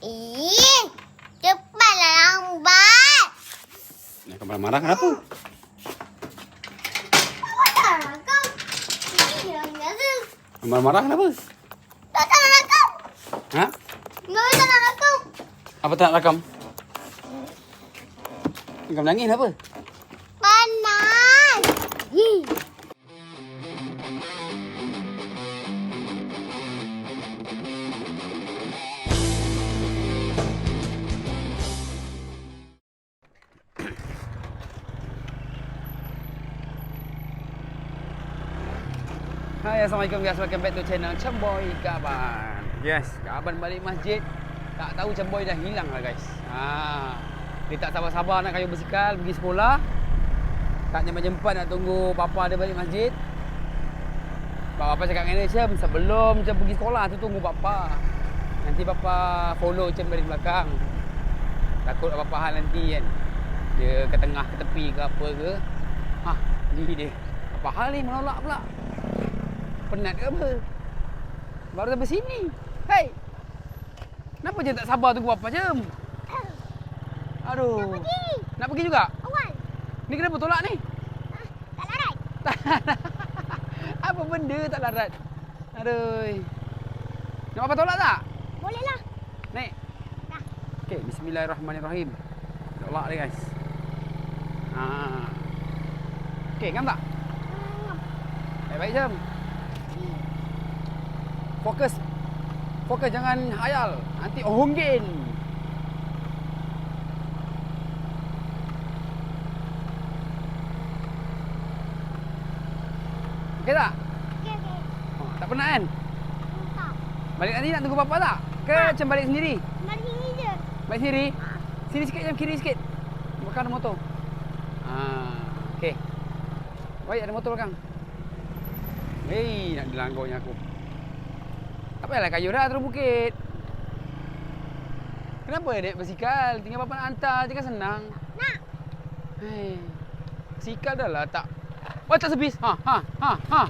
Ih, cepatlah lambat. Nak kau marah kenapa? Marah kau. Ini yang biasa. Marah-marah kenapa? Tak tak nak kau. Ha? Nggak bisa nak kau. Apa tak nak rakam? Kau menangis kenapa? Hai Assalamualaikum guys. Welcome back to channel Cemboy Kaban. Yes Kaban balik masjid. Tak tahu Cemboy dah hilang lah guys. Ha. Dia tak sabar-sabar nak kayu bersikal Pergi sekolah. Tak jempat-jempat nak tunggu Papa dia balik masjid. Papa cakap dengan dia Cem Sebelum Cem pergi sekolah tu tunggu Papa Nanti Papa follow Cem dari belakang. Takut apa-apa hal nanti kan. Dia ke tengah ke tepi ke apa ke. Ha Ni dia. Apa hal ni menolak pula Penat ke apa? Baru sampai sini. Hei. Kenapa je tak sabar tunggu apa jam? Aduh. Nak pergi. Nak pergi juga? Awal. Ni kenapa tolak ni? Ah, tak larat. apa benda tak larat? Aduh. Nak apa tolak tak? Boleh lah. Naik. Dah. Okey, bismillahirrahmanirrahim. Tolak dia guys. Ha. Okey, ngam tak? Hmm. Baik-baik jam. Fokus. Fokus jangan hayal. Nanti ohongin. Okey tak? Okey, okey. Oh, tak penat kan? Tak. Balik nanti nak tunggu papa tak? Ke macam balik sendiri? Mari sini je. Balik sendiri? Ah. Sini sikit jam kiri sikit. Belakang ada motor. Ha, okey. Baik ada motor belakang. Hei, nak dilanggonya aku. Payahlah kayu dah turun bukit. Kenapa naik basikal? Tinggal papa nak hantar je kan senang. Nak. Hei. Basikal dah lah tak. Wah tak sebis. Ha ha ha ha.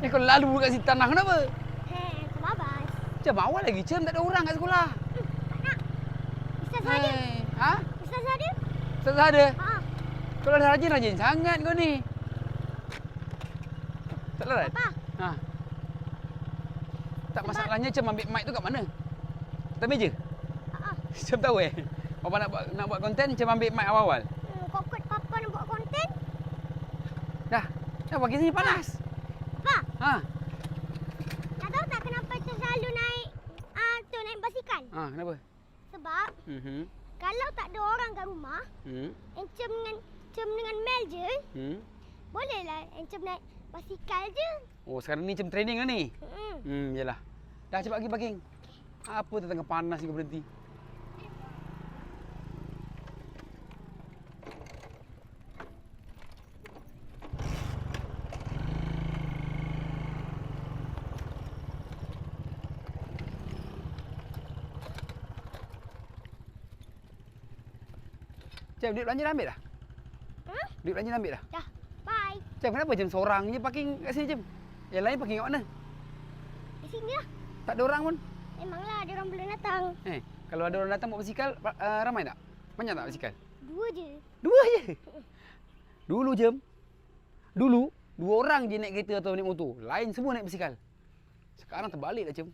Ni kau lalu kat situ tanah kenapa? Hei, kebabas. Macam awal lagi cem tak ada orang kat sekolah. Hmm, tak nak. Ustaz ada. Ha? Ustaz ada. Tak ada. Ha. Kalau dah rajin-rajin sangat kau ni. Tak larat? Apa? Ha. Tak masalahnya Cem ambil mic tu kat mana? Atas meja? Ha. Cem tahu eh? Papa nak buat, nak buat konten Cem ambil mic awal-awal. Hmm, kokot papa nak buat konten. Dah. Dah pagi sini panas. Apa? Ha. Nak tahu tak kenapa saya selalu naik ah tu naik basikal? Ha, kenapa? Sebab Mhm. kalau tak ada orang kat rumah, Hmm. encem dengan encem dengan Mel je, Hmm. bolehlah encem naik basikal je. Oh, sekarang ni Cem training lah ni. Hmm. Hmm, yalah. Dah cepat pergi parking. Apa tu tengah panas ni kau berhenti? Cem, duit belanja dah ambil dah? Ha? Duit belanja dah ambil dah? Dah. Cem, kenapa Cem seorang je parking kat sini Cem? Yang lain parking kat mana? Di sini lah. Tak ada orang pun. Memanglah ada orang belum datang. Eh, kalau ada orang datang bawa basikal, uh, ramai tak? Banyak tak basikal? Dua je. Dua je. Dulu Jem. Dulu dua orang je naik kereta atau naik motor. Lain semua naik basikal. Sekarang terbalik dah Jem.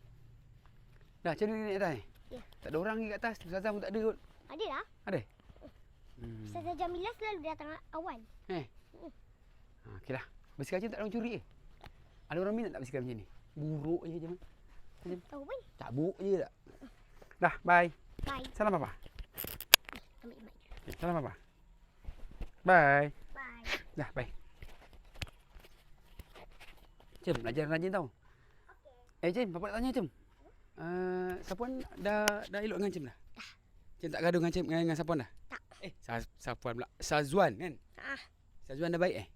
Dah, macam mana naik atas ni? Ya. Tak ada orang lagi kat atas. Ustazah pun tak ada kot. Ada lah. Ada? Hmm. Ustazah Jamilah selalu datang awal. Eh. Ha, okey lah. Basikal Jem tak ada orang curi ke? Ada orang minat tak basikal macam ni? Buruk je Jem. Jem. Tahu pun. Cabuk je tak? Dah, bye. Bye. Salam papa. Ambil mic. Okay, salam papa. Bye. Bye. Dah, bye. Cem, belajar rajin tau. Eh, Cem, papa nak tanya, Cem. Uh, Sapuan dah dah elok dengan Cem dah? Dah. Cem tak gaduh dengan Cem dengan, dengan Sapuan dah? Tak. Eh, Sa, Sapuan pula. Sazuan kan? Ah. Sazuan dah baik eh?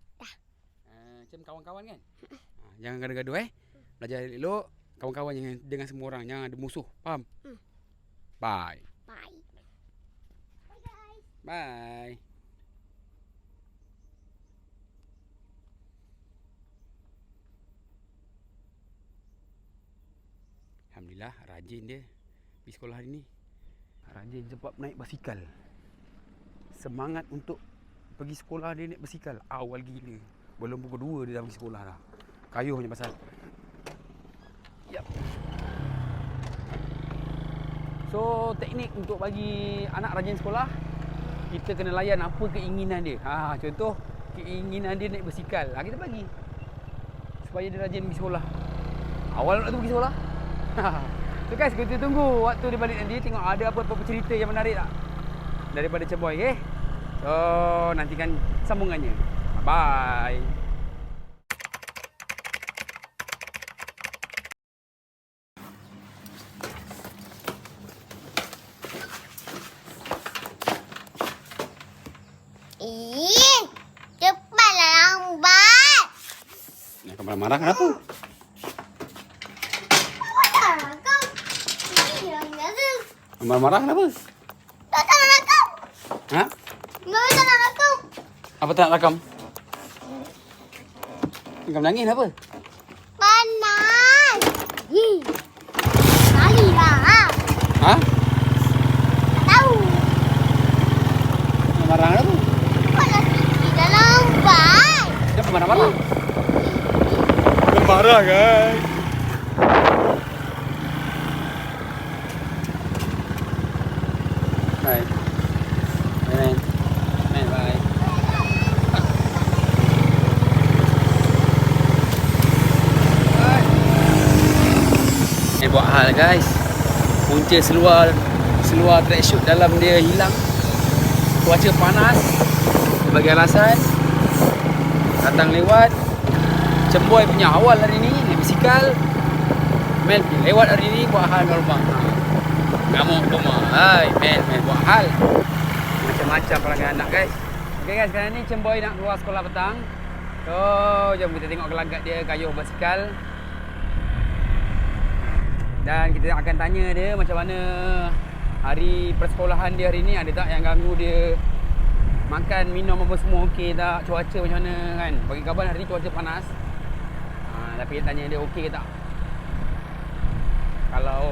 Cem kawan-kawan kan? uh, jangan gaduh-gaduh eh. Belajar elok, kawan-kawan jangan dengan semua orang. Jangan ada musuh. Faham? Hmm. Bye. Bye. Bye guys. Bye. Alhamdulillah rajin dia. Pergi sekolah hari ni. Rajin sebab naik basikal. Semangat untuk pergi sekolah dia naik basikal. Awal gila. Belum pukul 2 dia dah pergi sekolah dah. Kayuh punya pasal. Yap. So, teknik untuk bagi anak rajin sekolah, kita kena layan apa keinginan dia. Ha, contoh, keinginan dia naik basikal. Ha, kita bagi. Supaya dia rajin pergi sekolah. Awal nak tu pergi sekolah. so guys, kita tunggu waktu dia balik nanti. Tengok ada apa-apa cerita yang menarik tak? Daripada Ceboy, okay? So, nantikan sambungannya. Bye. Ih, cepatlah lambat. Nak kau marah kenapa? Marah kau. Marah-marah kenapa? Tak tak nak kau. Ha? Nggak tak nak kau. Apa tak nak rakam? Kau menangis apa? Panas. Ih. Kali lah. Ha? Tak tahu. Kau marah kenapa? Panas sikit dah lambat. Dia marah-marah. Dia marah guys. Bye. Bye. Bye. Bye. Ni buat hal guys. Punca seluar seluar tracksuit dalam dia hilang. Cuaca panas sebagai alasan. Datang lewat. Cemboy punya awal hari ni naik basikal Mel lewat hari ni buat hal kat rumah. Ngamuk rumah Hai Mel Mel buat hal. Macam-macam perangai anak guys. Okay guys sekarang ni Cemboy nak keluar sekolah petang. So jom kita tengok gelagat dia kayuh basikal Dan kita akan tanya dia macam mana Hari persekolahan dia hari ni Ada tak yang ganggu dia Makan, minum apa semua okey tak? Cuaca macam mana kan? Bagi kabar hari ni cuaca panas. Ha, tapi kita tanya dia okey ke tak? Kalau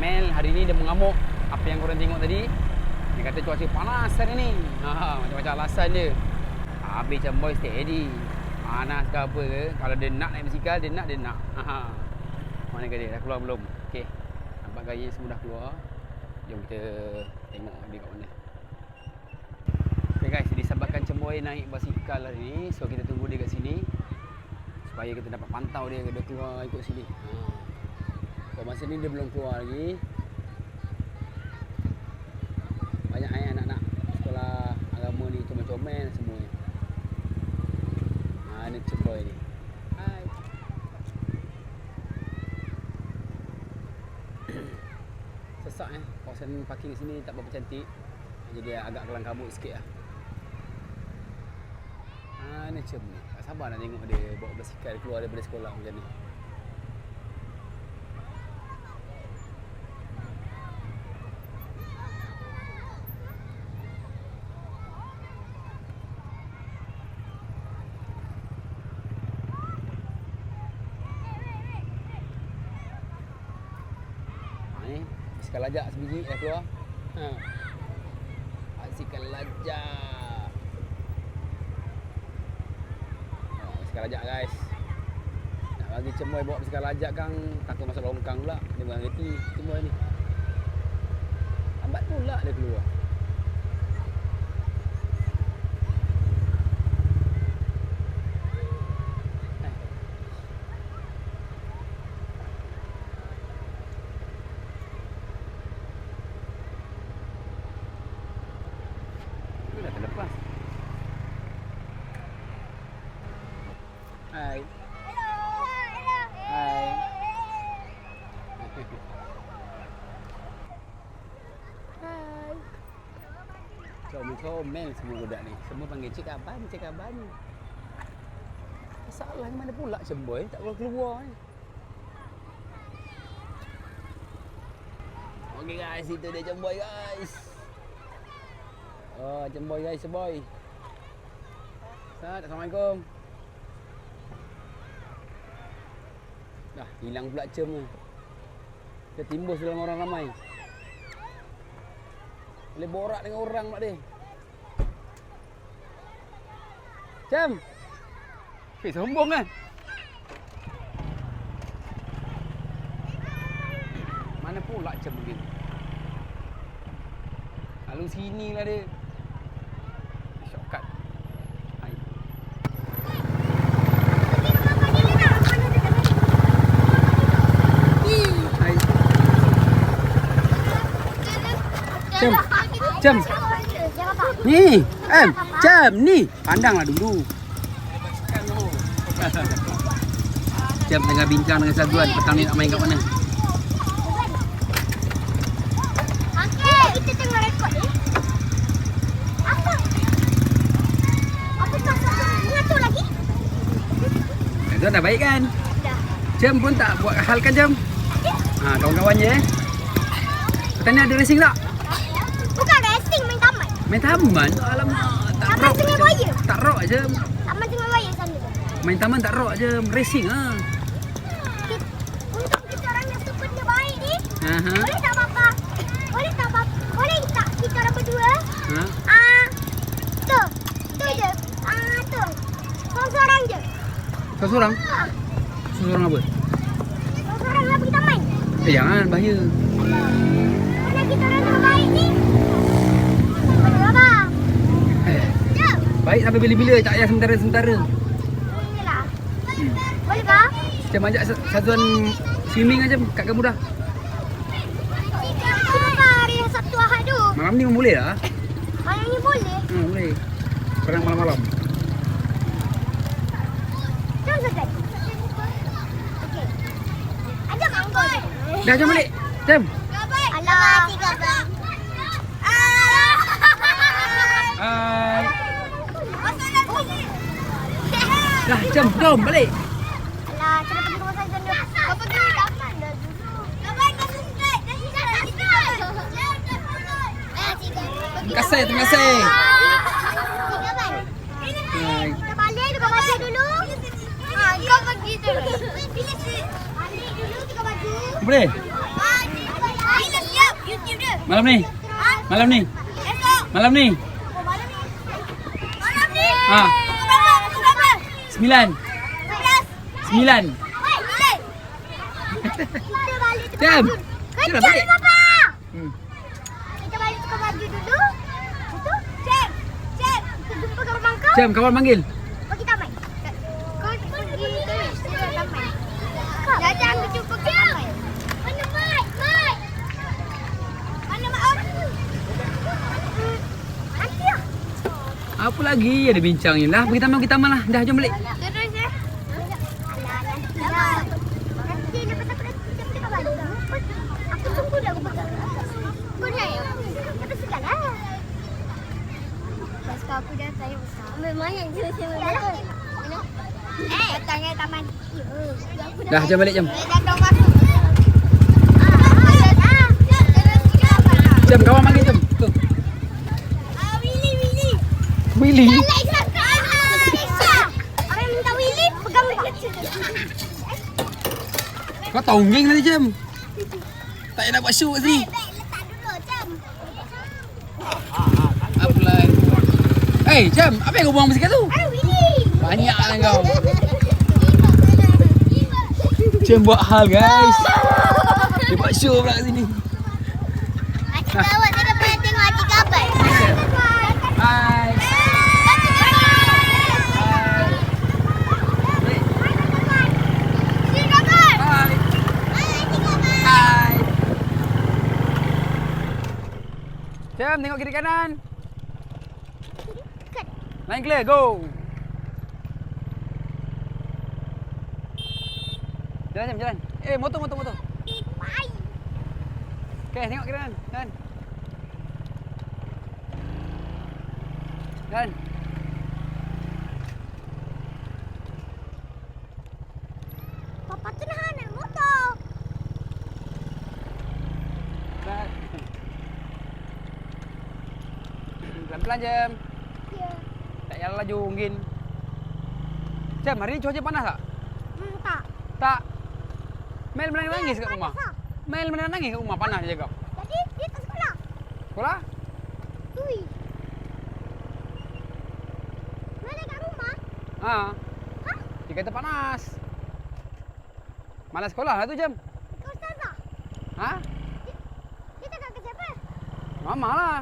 Mel hari ni dia mengamuk apa yang korang tengok tadi. Dia kata cuaca panas hari ni. Ha, macam-macam alasan dia. Ha, habis macam boy steady. Panas ke apa ke? Kalau dia nak naik basikal, dia nak, dia nak. Ha, mana dia? Dah keluar belum? Okey. Nampak gaya semua dah keluar. Jom kita tengok dia kat mana. Okay guys, disebabkan Cemboy naik basikal hari ni So kita tunggu dia kat sini Supaya kita dapat pantau dia Dia keluar ikut sini ha. So masa ni dia belum keluar lagi Banyak eh anak-anak sekolah agama ni comel-comel semua Ha ni Cemboy ni Hai Sesak eh Kawasan parking sini tak berapa cantik Jadi agak kelang kabut sikit lah Ah, ni macam ni. Tak sabar nak tengok dia bawa basikal keluar daripada sekolah macam ni. Ha, ni basikal lajak sebiji dah keluar. Ha. Basikal lajak. Ha, basikal lajak guys. Nak bagi cemoy bawa basikal lajak kan takut masuk longkang pula. Dia bukan reti cemoy ni. Lambat pula dia keluar. Eh. Dia dah terlepas. Hai. Hai. Hai. Comel-comel semua budak ni. Semua panggil cik abang, cik abang. Masalah mana pula cemboy tak keluar-keluar ni. Okey guys, itu dia cemboy guys. Oh, cemboy guys. Ustaz, Assalamualaikum. Dah hilang pula cem ni. Dia timbus dalam orang ramai. Boleh borak dengan orang mak dia. Cam. Fik sombong kan? Mana pula Cam dia? Lalu sini lah dia. Shortcut. Hai. Hai. Cam. Cam. Ni, em, Cam ni. Pandanglah dulu. Cam tengah bincang dengan Sazuan petang ni nak main kat mana. Sazuan dah baik kan? Dah. Cam pun tak buat hal kan Cam? Ha, kawan-kawan je eh. Petang ni ada racing tak? Bukan racing main taman. Main taman? Alamak, tak Taman rock Sungai je. Buaya. Tak rock je. Taman Sungai Buaya sana tu. Main taman tak rock je. Racing ah. Kita- Untuk kita orang yang suka benda baik ni, Aha. boleh tak papa? Boleh tak papa? Boleh tak kita orang berdua? Ha? Ah, tu. Tu je. Ah, tu. Seorang-seorang je. Kau seorang? Ha. Seorang apa? Seorang-seorang lah pergi taman. Eh jangan bahaya. Mana kita orang yang baik ni? Boleh apa? Eh, Jom. Baik sampai bila-bila tak payah sementara-sementara. Inilah. Boleh kah? Macam ajak Sa- Sazuan swimming aja kat kamu dah. Hari Sabtu Ahad tu? Malam ni boleh lah. Malam ni boleh. Ha, boleh. Perang malam-malam. Jom. Okey. Ajak je. Dah jom balik. Jom. Alah. Tiga. Dah jom, jom balik. Alah, cara pergi rumah Sazan dulu. Kau pergi taman dah dulu. Taman dah selesai. Dah. Terima kasih, terima kasih. Kita balik tukar baju dulu. Ha, kau pergi dulu. Balik dulu tukar baju. Boleh? Bila siap YouTube dia. Malam ni. Malam ni. Malam ni. Oh, malam ni. Malam ni. Ha. Pukul berapa? Pukul berapa? Sembilan. Sembilan. Boleh. Kita balik tukar Jam. baju. Kita balik. papa. Hmm. Kita balik tukar baju dulu. Itu. Cek. Cek. Kita jumpa kat rumah kau. Jam, kawan panggil. Pergi taman. Kau pergi terus ke taman. Jajang aku jumpa ke taman. Mana Mai? Mai. Mana Mak Om? Hmm, Nanti lah. Apa lagi ada bincang ni lah. Pergi taman, pergi taman lah. Dah jom balik. Terus aku dah saya besar. Memang yang je saya besar. Eh, taman. Dah, jom balik jom. Dah dong masuk. Jom, kawan panggil jom. Tu. Ah, Willy, Willy. Willy. Salah Islam. Ah, Orang minta Willy, pegang dekat. Kau tonggeng nanti jam. Tak nak buat show kat sini. Baik, letak dulu, jam. Apa. Eh, yang kau buang basikal tu? Aduh, Willy. Banyak lah kau. Jam buat hal guys. Dia buat show pula kat sini. Acik awak saya dah pernah tengok Acik Kabat. Hai. Acik Kabat. Hai. Hai, Acik Kabat. Hai. Jam, tengok kiri kanan. Line clear, go. Jalan jam, jalan. Eh, motor, motor, motor. Bye. Okey, tengok kiri kanan. Jalan. Jalan. Papa tu nak naik motor. Jalan. Pelan-pelan jam. Ya. Tak payah laju mungkin. Jam, hari ni cuaca panas tak? Hmm, tak. Tak. Mel menangis-nangis kat rumah. Tak? Mel mana nak nangis kat rumah panas dia cakap. Jadi dia tak sekolah. Sekolah? Ui. Mana kat rumah? Ha. Ha? Dia kata panas. Malas sekolah lah tu jam. Kau ustazah. Ha? Dia, dia cakap ke siapa? Mama lah.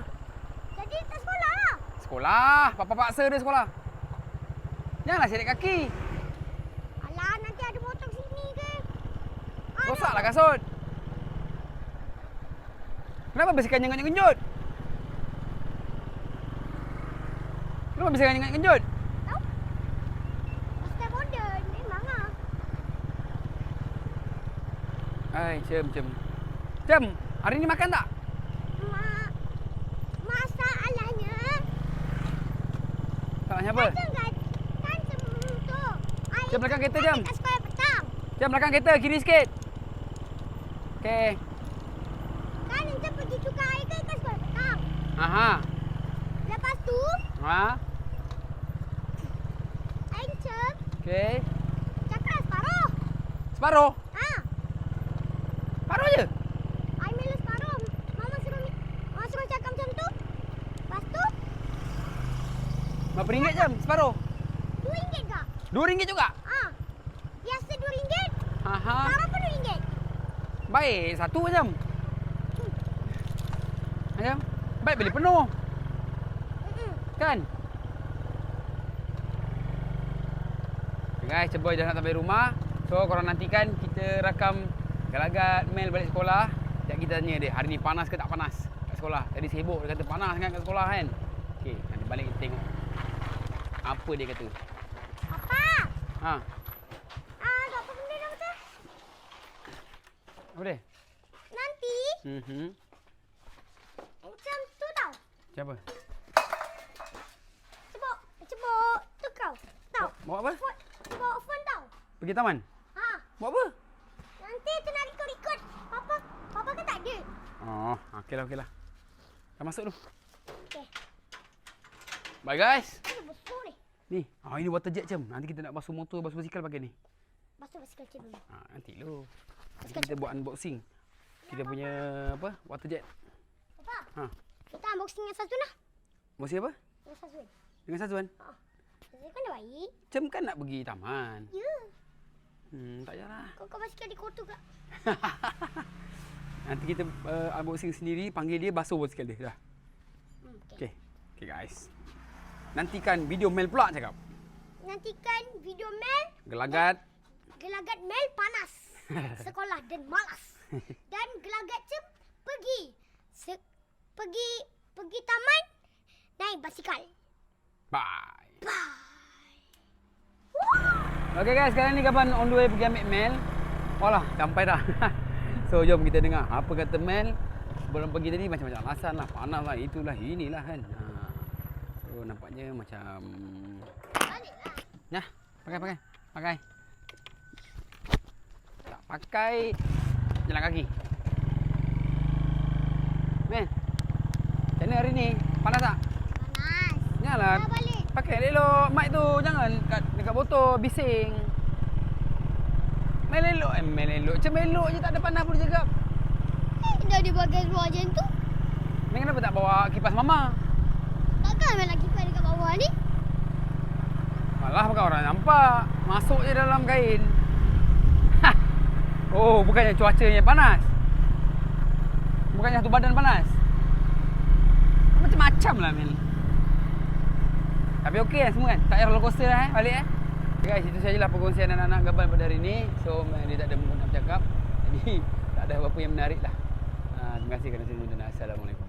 Jadi tak sekolah lah. Sekolah. Papa paksa dia sekolah. Janganlah sedek kaki. Alah, nanti ada motor sini ke? Ah, Rosaklah kasut. Kenapa bisikan nyengut-nyengut? Kenapa bisikan nyengut-nyengut? Memang ah. Hai, cem, cem. Cem, hari ni makan tak? Ma masalahnya Salahnya apa? kan kan kan tu. Air Jam belakang kereta, jam. Kat sekolah petang. Cem, belakang kereta, kiri sikit. Okey. Kan Encik pergi tukar air kan kat sekolah petang. Aha. Lepas tu, Ha. Encik Okey. cakap separuh. Separuh Berapa ringgit jam separuh? Dua ringgit tak? Dua ringgit juga? Ha. Biasa dua ringgit. Aha. Sekarang pun dua ringgit. Baik, satu jam. Macam? Hmm. Baik beli ha? penuh. Mm-mm. Kan? Guys, cuba dah nak sampai rumah. So, korang nantikan kita rakam galagat mail balik sekolah. Sekejap kita tanya dia, hari ni panas ke tak panas kat sekolah? Tadi sibuk, dia kata panas kan kat sekolah kan? Okey, nanti balik kita tengok. Apa dia kata? Apa? Ha, Ah, tak apa benda dah betul. apa dia? Nanti, Mhm. macam tu tau. Siapa? Cebok, cebok tu kau. Tahu? Bawa apa? Cebok phone tau. Pergi taman? Ha, Buat apa? nanti tu nak ikut-ikut. Papa, papa kan tak ada. Oh, okeylah okeylah. Dah masuk tu. Okey. Bye guys. Ada besar ni. Ni, ah ini water jet jam. Nanti kita nak basuh motor, basuh basikal pakai ni. Basuh basikal dulu. Ha, nanti lu. Nanti kita buat unboxing. Kita punya apa? Water jet. Papa, Ha. kita unboxing yang satu lah. Mesti apa? Yang satu. Dengan Sazuan. Ha. Saya kan dah baik. Cem kan nak pergi taman. Ya. Hmm, tak payahlah. Kau kau basikal di kotor kak. Nanti kita uh, unboxing sendiri, panggil dia basuh basikal dia. Dah. Hmm, okey. Okey. Okey guys. Nantikan video Mel pula cakap. Nantikan video Mel Gelagat. Gelagat Mel panas. Sekolah dan malas. Dan gelagat Cem pergi. Se pergi pergi taman naik basikal. Bye. Bye. Okey guys, sekarang ni kapan on the way pergi ambil Mel. Walah, sampai dah. so jom kita dengar apa kata Mel. Sebelum pergi tadi macam-macam alasan lah. Panas lah, itulah, inilah kan. So nampaknya macam... Baliklah. Nah, pakai, pakai. Pakai. Tak pakai, jalan kaki. Mel, macam mana hari ni? Panas tak? Panas. Balik. Pakai elok mic tu. Jangan kat dekat botol bising. Main elok eh, main elok. Macam elok je tak ada panas pun dia cakap. Eh, dah di bahagian luar macam tu. Main kenapa tak bawa kipas mama? Mel lagi pakai dekat bawah ni? Malah bukan orang nampak. Masuk je dalam kain. oh, bukannya cuacanya panas. Bukannya satu badan panas. Macam-macam lah Mel. Tapi okey lah semua kan? Tak payah roller coaster lah eh, balik eh. Guys, itu sajalah perkongsian anak-anak Gaban pada hari ini. So, dia tak ada nak bercakap. Jadi, tak ada apa-apa yang menarik lah. Uh, terima kasih kerana sudi menonton. Assalamualaikum.